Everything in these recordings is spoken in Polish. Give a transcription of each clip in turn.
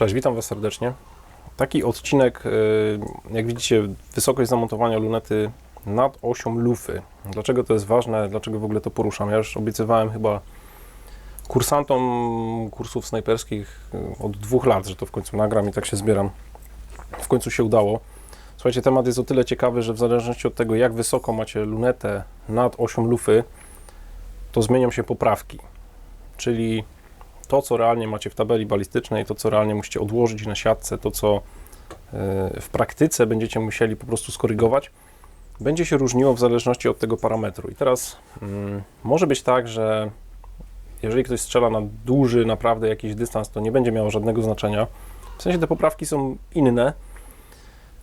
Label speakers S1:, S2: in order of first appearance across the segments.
S1: Cześć, witam Was serdecznie. Taki odcinek, y, jak widzicie, wysokość zamontowania lunety nad osią lufy. Dlaczego to jest ważne, dlaczego w ogóle to poruszam? Ja już obiecywałem chyba kursantom kursów snajperskich y, od dwóch lat, że to w końcu nagram i tak się zbieram. W końcu się udało. Słuchajcie, temat jest o tyle ciekawy, że w zależności od tego, jak wysoko macie lunetę nad osią lufy, to zmienią się poprawki. Czyli to, co realnie macie w tabeli balistycznej, to, co realnie musicie odłożyć na siatce, to, co y, w praktyce będziecie musieli po prostu skorygować, będzie się różniło w zależności od tego parametru. I teraz mm, może być tak, że jeżeli ktoś strzela na duży, naprawdę jakiś dystans, to nie będzie miało żadnego znaczenia. W sensie te poprawki są inne,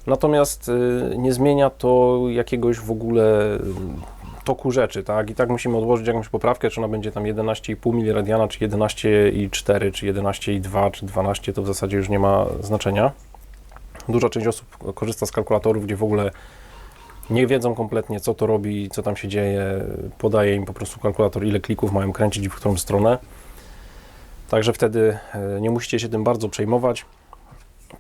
S1: natomiast y, nie zmienia to jakiegoś w ogóle toku rzeczy, tak? I tak musimy odłożyć jakąś poprawkę, czy ona będzie tam 11,5 miliradiana, czy 11,4, czy 11,2, czy 12, to w zasadzie już nie ma znaczenia. Duża część osób korzysta z kalkulatorów, gdzie w ogóle nie wiedzą kompletnie, co to robi, co tam się dzieje. Podaje im po prostu kalkulator, ile klików mają kręcić i w którą stronę. Także wtedy e, nie musicie się tym bardzo przejmować.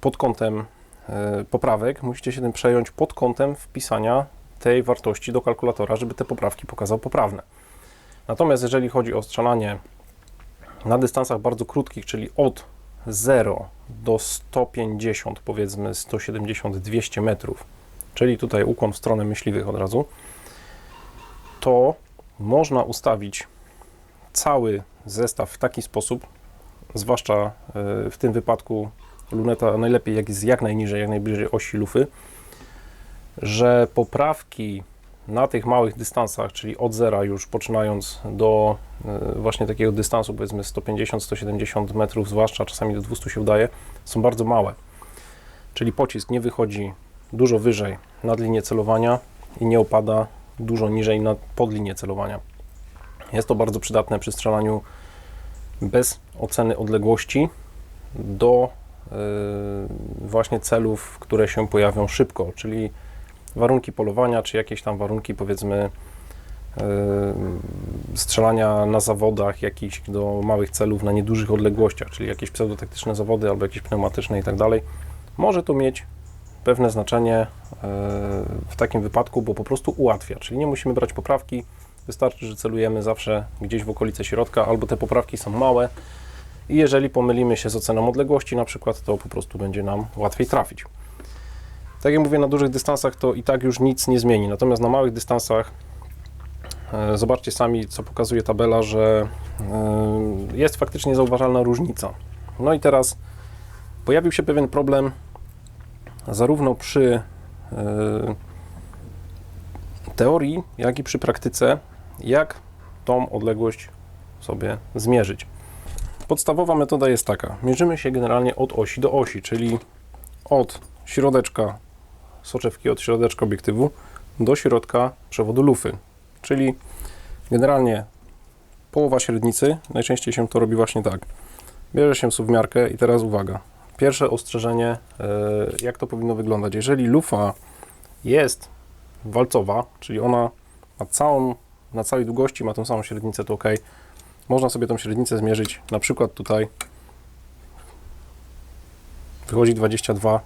S1: Pod kątem e, poprawek musicie się tym przejąć pod kątem wpisania tej wartości do kalkulatora, żeby te poprawki pokazał poprawne. Natomiast jeżeli chodzi o strzelanie na dystansach bardzo krótkich, czyli od 0 do 150, powiedzmy 170, 200 metrów, czyli tutaj ukłon w stronę myśliwych od razu, to można ustawić cały zestaw w taki sposób, zwłaszcza e, w tym wypadku luneta najlepiej jak jest jak najniżej, jak najbliżej osi lufy, że poprawki na tych małych dystansach, czyli od zera już poczynając do y, właśnie takiego dystansu, powiedzmy 150-170 metrów, zwłaszcza czasami do 200 się udaje, są bardzo małe. Czyli pocisk nie wychodzi dużo wyżej nad linię celowania i nie opada dużo niżej nad, pod linię celowania. Jest to bardzo przydatne przy strzelaniu bez oceny odległości do y, właśnie celów, które się pojawią szybko, czyli warunki polowania, czy jakieś tam warunki, powiedzmy, yy, strzelania na zawodach jakichś do małych celów na niedużych odległościach, czyli jakieś pseudotaktyczne zawody albo jakieś pneumatyczne i tak dalej, może to mieć pewne znaczenie yy, w takim wypadku, bo po prostu ułatwia, czyli nie musimy brać poprawki, wystarczy, że celujemy zawsze gdzieś w okolice środka, albo te poprawki są małe i jeżeli pomylimy się z oceną odległości na przykład, to po prostu będzie nam łatwiej trafić. Tak jak mówię, na dużych dystansach to i tak już nic nie zmieni. Natomiast na małych dystansach e, zobaczcie sami, co pokazuje tabela, że e, jest faktycznie zauważalna różnica. No i teraz pojawił się pewien problem zarówno przy e, teorii, jak i przy praktyce, jak tą odległość sobie zmierzyć. Podstawowa metoda jest taka. Mierzymy się generalnie od osi do osi, czyli od środeczka soczewki od środeczka obiektywu do środka przewodu lufy. Czyli generalnie połowa średnicy, najczęściej się to robi właśnie tak. Bierze się suwmiarkę i teraz uwaga. Pierwsze ostrzeżenie, e, jak to powinno wyglądać. Jeżeli lufa jest walcowa, czyli ona ma całą, na całej długości ma tą samą średnicę, to ok. Można sobie tą średnicę zmierzyć, na przykład tutaj wychodzi 22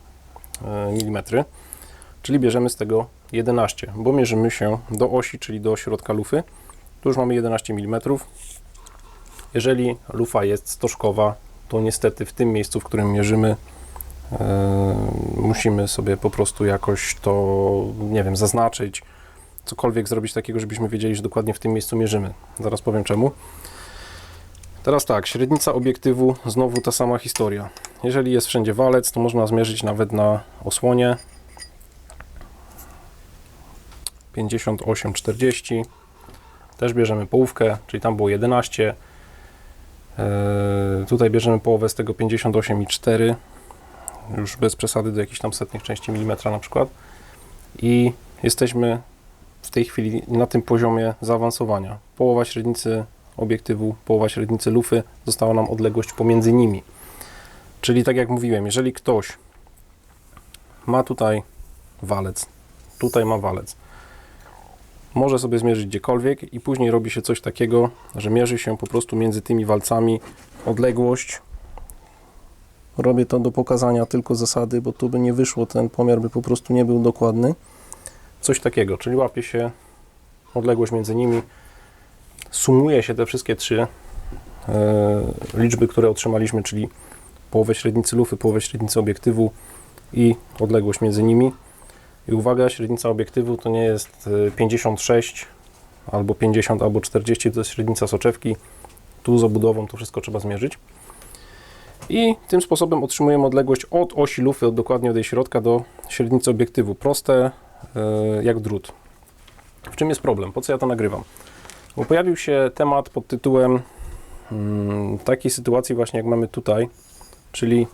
S1: e, mm czyli bierzemy z tego 11, bo mierzymy się do osi, czyli do środka lufy. Tu już mamy 11 mm. Jeżeli lufa jest stożkowa, to niestety w tym miejscu, w którym mierzymy, yy, musimy sobie po prostu jakoś to, nie wiem, zaznaczyć, cokolwiek zrobić takiego, żebyśmy wiedzieli, że dokładnie w tym miejscu mierzymy. Zaraz powiem czemu. Teraz tak, średnica obiektywu, znowu ta sama historia. Jeżeli jest wszędzie walec, to można zmierzyć nawet na osłonie 58,40. Też bierzemy połówkę, czyli tam było 11. Yy, tutaj bierzemy połowę z tego 58,4 już bez przesady do jakichś tam setnych części milimetra na przykład i jesteśmy w tej chwili na tym poziomie zaawansowania. Połowa średnicy obiektywu, połowa średnicy lufy, została nam odległość pomiędzy nimi. Czyli tak jak mówiłem, jeżeli ktoś ma tutaj walec, tutaj ma walec, może sobie zmierzyć gdziekolwiek i później robi się coś takiego, że mierzy się po prostu między tymi walcami odległość Robię to do pokazania tylko zasady, bo tu by nie wyszło, ten pomiar by po prostu nie był dokładny. Coś takiego, czyli łapie się odległość między nimi, sumuje się te wszystkie trzy e, liczby, które otrzymaliśmy, czyli połowę średnicy lufy, połowę średnicy obiektywu i odległość między nimi. I uwaga, średnica obiektywu to nie jest e, 56 albo 50 albo 40, to jest średnica soczewki. Tu z obudową to wszystko trzeba zmierzyć. I tym sposobem otrzymujemy odległość od osi lufy, od dokładnie od jej środka do średnicy obiektywu. Proste e, jak drut. W czym jest problem? Po co ja to nagrywam? Bo pojawił się temat pod tytułem mm, takiej sytuacji właśnie jak mamy tutaj, czyli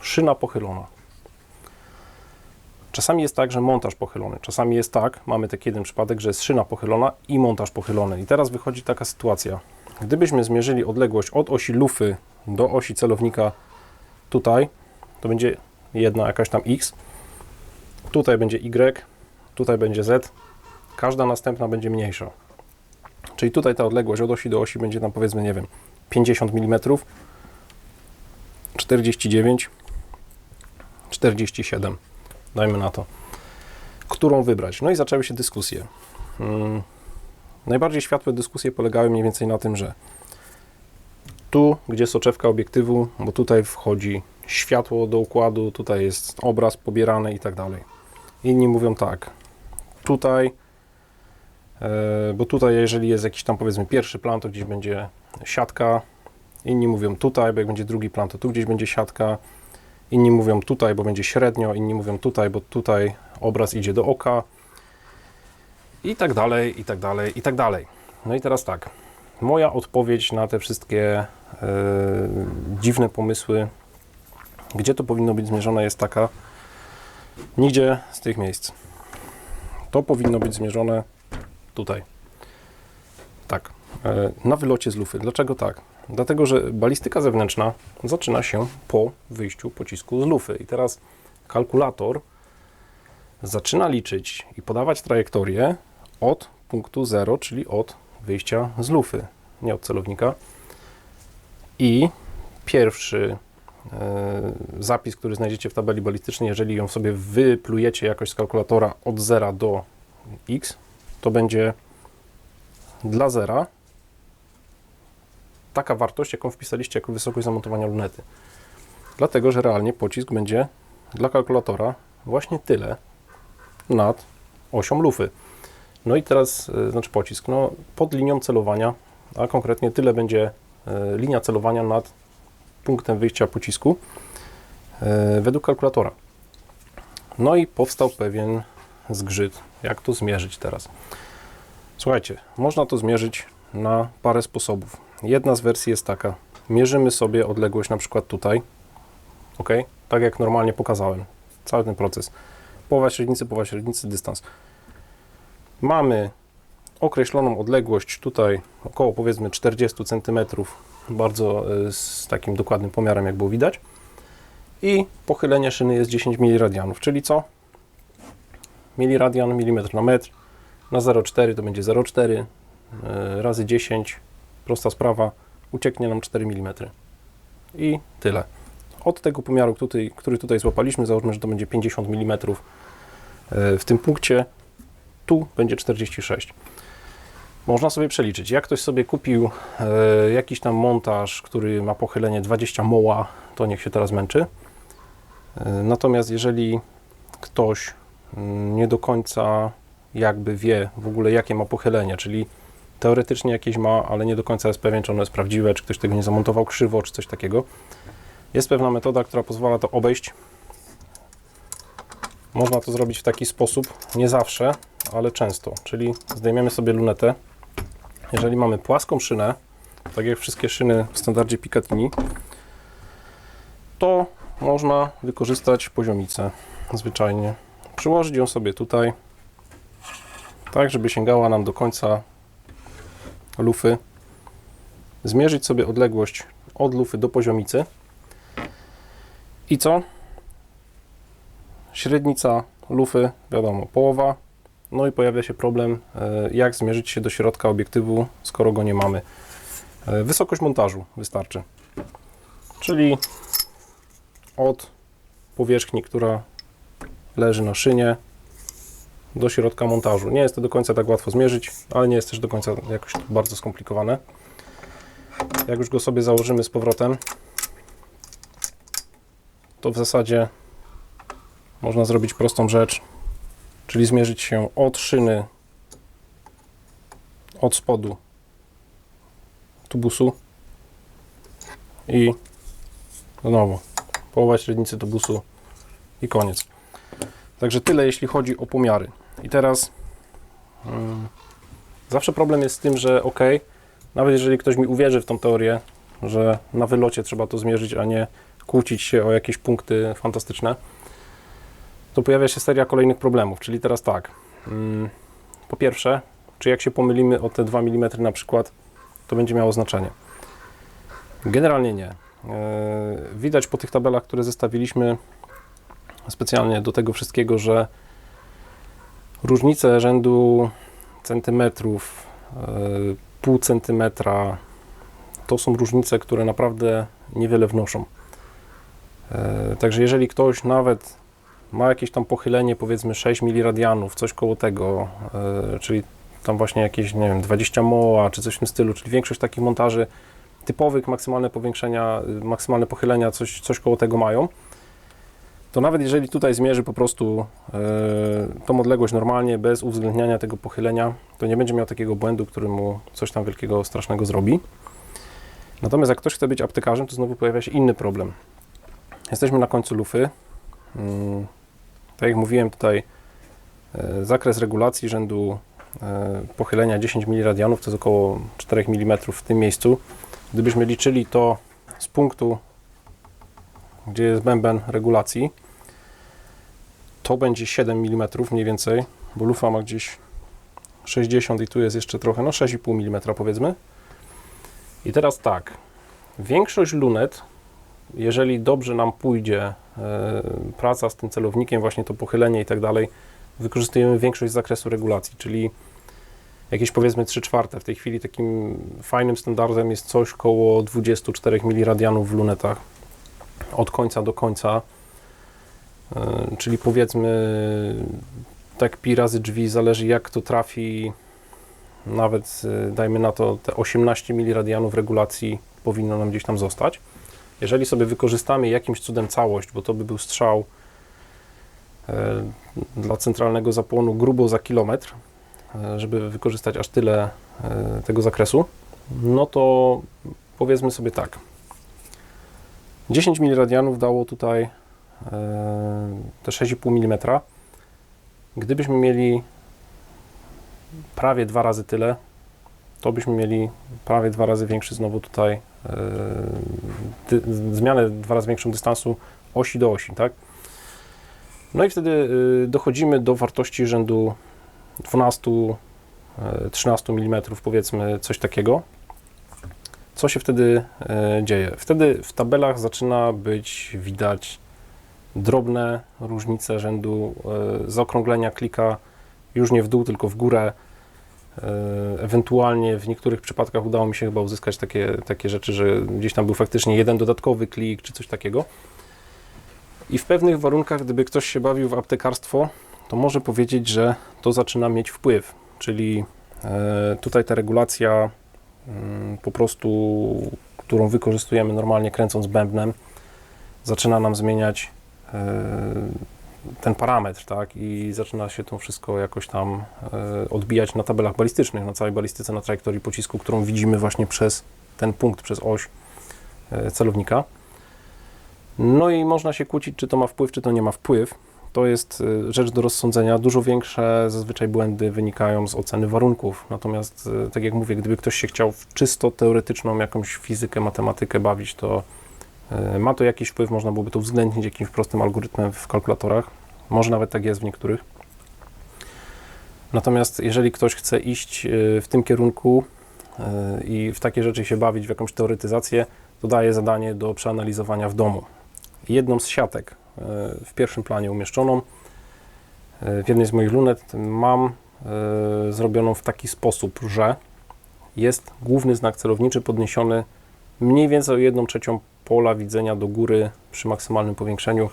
S1: szyna pochylona. Czasami jest tak, że montaż pochylony. Czasami jest tak, mamy taki jeden przypadek, że jest szyna pochylona i montaż pochylony. I teraz wychodzi taka sytuacja. Gdybyśmy zmierzyli odległość od osi lufy do osi celownika tutaj, to będzie jedna jakaś tam x, tutaj będzie y, tutaj będzie z, każda następna będzie mniejsza. Czyli tutaj ta odległość od osi do osi będzie tam powiedzmy, nie wiem, 50 mm, 49, 47, dajmy na to. Którą wybrać? No i zaczęły się dyskusje. Hmm. Najbardziej światłe dyskusje polegały mniej więcej na tym, że tu, gdzie soczewka obiektywu, bo tutaj wchodzi światło do układu, tutaj jest obraz pobierany i tak dalej. Inni mówią tak, tutaj, e, bo tutaj jeżeli jest jakiś tam powiedzmy pierwszy plan, to gdzieś będzie siatka, inni mówią tutaj, bo jak będzie drugi plan, to tu gdzieś będzie siatka, inni mówią tutaj, bo będzie średnio, inni mówią tutaj, bo tutaj obraz idzie do oka i tak dalej, i tak dalej, i tak dalej. No i teraz tak, moja odpowiedź na te wszystkie e, dziwne pomysły, gdzie to powinno być zmierzone, jest taka: nigdzie z tych miejsc. To powinno być zmierzone tutaj. Tak, e, na wylocie z lufy. Dlaczego tak? Dlatego, że balistyka zewnętrzna zaczyna się po wyjściu pocisku z lufy. I teraz kalkulator zaczyna liczyć i podawać trajektorię od punktu 0, czyli od wyjścia z lufy, nie od celownika. I pierwszy e, zapis, który znajdziecie w tabeli balistycznej, jeżeli ją sobie wyplujecie jakoś z kalkulatora od 0 do x, to będzie dla zera taka wartość, jaką wpisaliście jako wysokość zamontowania lunety. Dlatego, że realnie pocisk będzie dla kalkulatora właśnie tyle nad osią lufy. No i teraz, y, znaczy pocisk, no pod linią celowania, a konkretnie tyle będzie y, linia celowania nad punktem wyjścia pocisku y, według kalkulatora. No i powstał pewien zgrzyt. Jak to zmierzyć teraz? Słuchajcie, można to zmierzyć na parę sposobów. Jedna z wersji jest taka. Mierzymy sobie odległość na przykład tutaj. ok? Tak jak normalnie pokazałem. Cały ten proces. Połowa średnicy, połowa średnicy, dystans. Mamy określoną odległość tutaj około powiedzmy 40 cm, bardzo y, z takim dokładnym pomiarem jak było widać. I pochylenie szyny jest 10 mradianów, czyli co? Miliradian, milimetr na metr. Na 0,4 to będzie 0,4 y, razy 10, prosta sprawa, ucieknie nam 4 mm. I tyle. Od tego pomiaru, który, który tutaj złapaliśmy, załóżmy, że to będzie 50 mm y, w tym punkcie, tu będzie 46. Można sobie przeliczyć. Jak ktoś sobie kupił e, jakiś tam montaż, który ma pochylenie 20 moła, to niech się teraz męczy. E, natomiast jeżeli ktoś mm, nie do końca jakby wie w ogóle jakie ma pochylenie, czyli teoretycznie jakieś ma, ale nie do końca jest pewien, czy ono jest prawdziwe, czy ktoś tego nie zamontował krzywo, czy coś takiego. Jest pewna metoda, która pozwala to obejść. Można to zrobić w taki sposób, nie zawsze, ale często. Czyli zdejmiemy sobie lunetę. Jeżeli mamy płaską szynę, tak jak wszystkie szyny w standardzie Picatinny, to można wykorzystać poziomicę zwyczajnie. Przyłożyć ją sobie tutaj, tak żeby sięgała nam do końca lufy. Zmierzyć sobie odległość od lufy do poziomicy. I co? Średnica lufy, wiadomo, połowa, no i pojawia się problem, e, jak zmierzyć się do środka obiektywu, skoro go nie mamy. E, wysokość montażu wystarczy. Czyli od powierzchni, która leży na szynie, do środka montażu. Nie jest to do końca tak łatwo zmierzyć, ale nie jest też do końca jakoś bardzo skomplikowane. Jak już go sobie założymy z powrotem, to w zasadzie można zrobić prostą rzecz, czyli zmierzyć się od szyny, od spodu tubusu i znowu połowa średnicy tubusu i koniec. Także tyle, jeśli chodzi o pomiary. I teraz mm, zawsze problem jest z tym, że ok, nawet jeżeli ktoś mi uwierzy w tą teorię, że na wylocie trzeba to zmierzyć, a nie kłócić się o jakieś punkty fantastyczne, to pojawia się seria kolejnych problemów. Czyli teraz tak, mm, po pierwsze, czy jak się pomylimy o te 2 mm na przykład, to będzie miało znaczenie. Generalnie nie. E, widać po tych tabelach, które zestawiliśmy specjalnie do tego wszystkiego, że różnice rzędu centymetrów, e, pół centymetra, to są różnice, które naprawdę niewiele wnoszą. E, także jeżeli ktoś nawet ma jakieś tam pochylenie, powiedzmy 6 miliradianów, coś koło tego, czyli tam właśnie jakieś, nie wiem, 20 moa, czy coś w tym stylu, czyli większość takich montaży typowych, maksymalne powiększenia, maksymalne pochylenia, coś, coś koło tego mają, to nawet jeżeli tutaj zmierzy po prostu yy, tą odległość normalnie, bez uwzględniania tego pochylenia, to nie będzie miał takiego błędu, który mu coś tam wielkiego, strasznego zrobi. Natomiast jak ktoś chce być aptekarzem, to znowu pojawia się inny problem. Jesteśmy na końcu lufy. Yy, tak jak mówiłem tutaj, yy, zakres regulacji rzędu E, pochylenia 10 miliradianów, to jest około 4 mm w tym miejscu. Gdybyśmy liczyli to z punktu, gdzie jest bęben regulacji, to będzie 7 mm mniej więcej, bo lufa ma gdzieś 60 i tu jest jeszcze trochę, no 6,5 mm powiedzmy. I teraz tak, większość lunet, jeżeli dobrze nam pójdzie e, praca z tym celownikiem, właśnie to pochylenie i tak dalej, wykorzystujemy większość zakresu regulacji, czyli jakieś powiedzmy 3 czwarte. W tej chwili takim fajnym standardem jest coś koło 24 miliradianów w lunetach od końca do końca, czyli powiedzmy tak pi razy drzwi, zależy jak to trafi, nawet e, dajmy na to te 18 miliradianów regulacji powinno nam gdzieś tam zostać. Jeżeli sobie wykorzystamy jakimś cudem całość, bo to by był strzał E, dla centralnego zapłonu grubo za kilometr, e, żeby wykorzystać aż tyle e, tego zakresu, no to powiedzmy sobie tak. 10 miliradianów dało tutaj te 6,5 mm. Gdybyśmy mieli prawie dwa razy tyle, to byśmy mieli prawie dwa razy większy znowu tutaj zmianę dwa razy większą dystansu osi do osi, tak? No i wtedy y, dochodzimy do wartości rzędu 12-13 mm, powiedzmy coś takiego. Co się wtedy dzieje? Wtedy w tabelach zaczyna być widać drobne różnice rzędu y, zaokrąglenia klika już nie w dół, tylko w górę. Ewentualnie w niektórych przypadkach udało mi się chyba uzyskać takie, takie rzeczy, że gdzieś tam był faktycznie jeden dodatkowy klik czy coś takiego. I w pewnych warunkach, gdyby ktoś się bawił w aptekarstwo, to może powiedzieć, że to zaczyna mieć wpływ. Czyli e, tutaj ta regulacja mm, po prostu, którą wykorzystujemy normalnie kręcąc bębnem, zaczyna nam zmieniać e, ten parametr, tak? I zaczyna się to wszystko jakoś tam e, odbijać na tabelach balistycznych, na całej balistyce, na trajektorii pocisku, którą widzimy właśnie przez ten punkt, przez oś celownika. No i można się kłócić, czy to ma wpływ, czy to nie ma wpływ. To jest rzecz do rozsądzenia. Dużo większe zazwyczaj błędy wynikają z oceny warunków. Natomiast, tak jak mówię, gdyby ktoś się chciał w czysto teoretyczną jakąś fizykę, matematykę bawić, to ma to jakiś wpływ, można byłoby to uwzględnić jakimś prostym algorytmem w kalkulatorach. Może nawet tak jest w niektórych. Natomiast jeżeli ktoś chce iść w tym kierunku i w takie rzeczy się bawić, w jakąś teoretyzację, to daje zadanie do przeanalizowania w domu jedną z siatek e, w pierwszym planie umieszczoną. E, w jednej z moich lunet mam e, zrobioną w taki sposób, że jest główny znak celowniczy podniesiony mniej więcej o 1 trzecią pola widzenia do góry przy maksymalnym powiększeniu,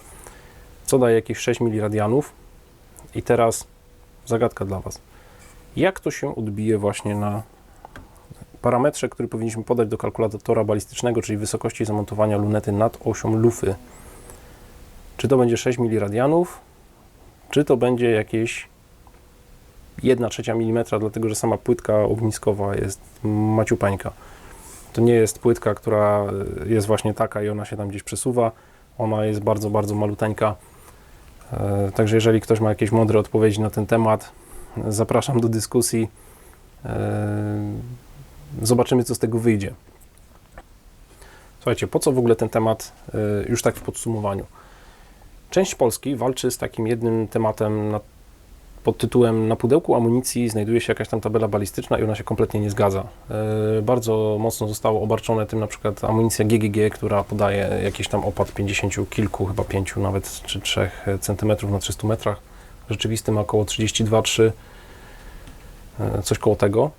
S1: co daje jakieś 6 miliradianów. I teraz zagadka dla Was. Jak to się odbije właśnie na parametrze, który powinniśmy podać do kalkulatora balistycznego, czyli wysokości zamontowania lunety nad osią lufy? Czy to będzie 6 miliradianów, czy to będzie jakieś 1 trzecia milimetra, dlatego że sama płytka ogniskowa jest maciupańka. To nie jest płytka, która jest właśnie taka i ona się tam gdzieś przesuwa. Ona jest bardzo, bardzo maluteńka. E, Także jeżeli ktoś ma jakieś mądre odpowiedzi na ten temat, zapraszam do dyskusji. E, Zobaczymy, co z tego wyjdzie. Słuchajcie, po co w ogóle ten temat, e, już tak w podsumowaniu? Część Polski walczy z takim jednym tematem pod tytułem na pudełku amunicji znajduje się jakaś tam tabela balistyczna i ona się kompletnie nie zgadza. E, Bardzo mocno zostało obarczone tym na przykład amunicja GGG, która podaje jakiś tam opad 50 kilku, chyba 5 nawet, czy 3 cm na 300 metrach. Rzeczywistym około 32-3, e, coś koło tego.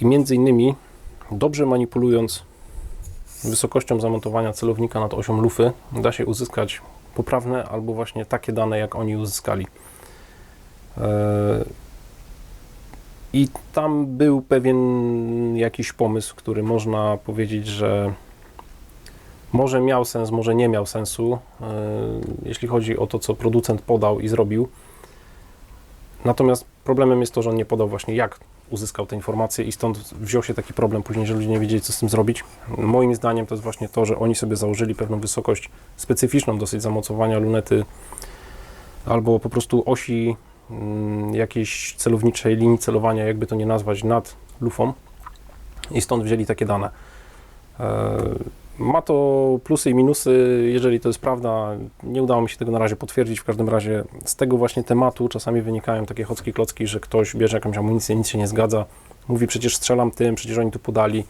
S1: I między innymi dobrze manipulując wysokością zamontowania celownika nad osią lufy da się uzyskać poprawne albo właśnie takie dane, jak oni uzyskali. E, I tam był pewien jakiś pomysł, który można powiedzieć, że może miał sens, może nie miał sensu, e, jeśli chodzi o to, co producent podał i zrobił. Natomiast problemem jest to, że on nie podał właśnie jak uzyskał te informacje i stąd wziął się taki problem później, że ludzie nie wiedzieli, co z tym zrobić. Moim zdaniem to jest właśnie to, że oni sobie założyli pewną wysokość specyficzną dosyć zamocowania lunety albo po prostu osi jakiejś celowniczej linii celowania, jakby to nie nazwać, nad lufą i stąd wzięli takie dane. E, Ma to plusy i minusy, jeżeli to jest prawda. Nie udało mi się tego na razie potwierdzić. W każdym razie z tego właśnie tematu czasami wynikają takie chocki klocki, że ktoś bierze jakąś amunicję, nic się nie zgadza. Mówi przecież strzelam tym, przecież oni tu podali.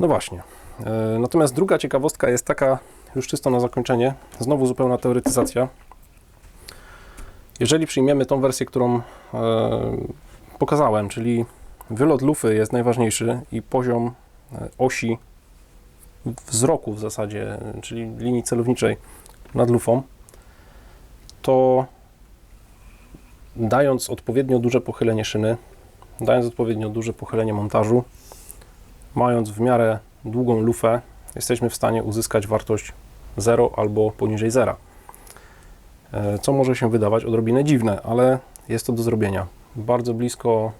S1: No właśnie. E, Natomiast druga ciekawostka jest taka, już czysto na zakończenie, znowu zupełna teoretyzacja. Jeżeli przyjmiemy tą wersję, którą e, pokazałem, czyli wylot lufy jest najważniejszy i poziom e, osi wzroku w zasadzie, czyli linii celowniczej nad lufą, to dając odpowiednio duże pochylenie szyny, dając odpowiednio duże pochylenie montażu, mając w miarę długą lufę, jesteśmy w stanie uzyskać wartość 0 albo poniżej 0. Co może się wydawać odrobinę dziwne, ale jest to do zrobienia. Bardzo blisko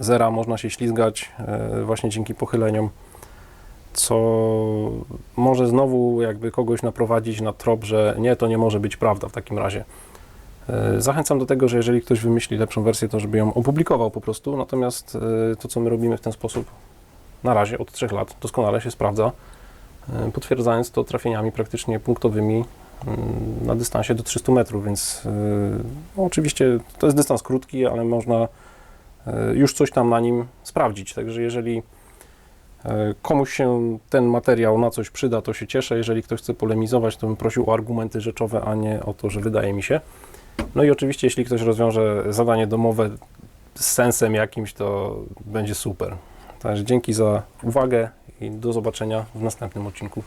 S1: zera można się ślizgać e, właśnie dzięki pochyleniom co może znowu jakby kogoś naprowadzić na trop, że nie, to nie może być prawda w takim razie. E, Zachęcam do tego, że jeżeli ktoś wymyśli lepszą wersję, to żeby ją opublikował po prostu, natomiast e, to, co my robimy w ten sposób, na razie od 3 lat doskonale się sprawdza, e, potwierdzając to trafieniami praktycznie punktowymi na dystansie do 300 metrów, więc e, no, oczywiście to jest dystans krótki, ale można e, już coś tam na nim sprawdzić, także jeżeli E, Komuś się ten materiał na coś przyda, to się cieszę. Jeżeli ktoś chce polemizować, to bym prosił o argumenty rzeczowe, a nie o to, że wydaje mi się. No i oczywiście, jeśli ktoś rozwiąże zadanie domowe z sensem jakimś, to będzie super. Także dzięki za uwagę i do zobaczenia w następnym odcinku.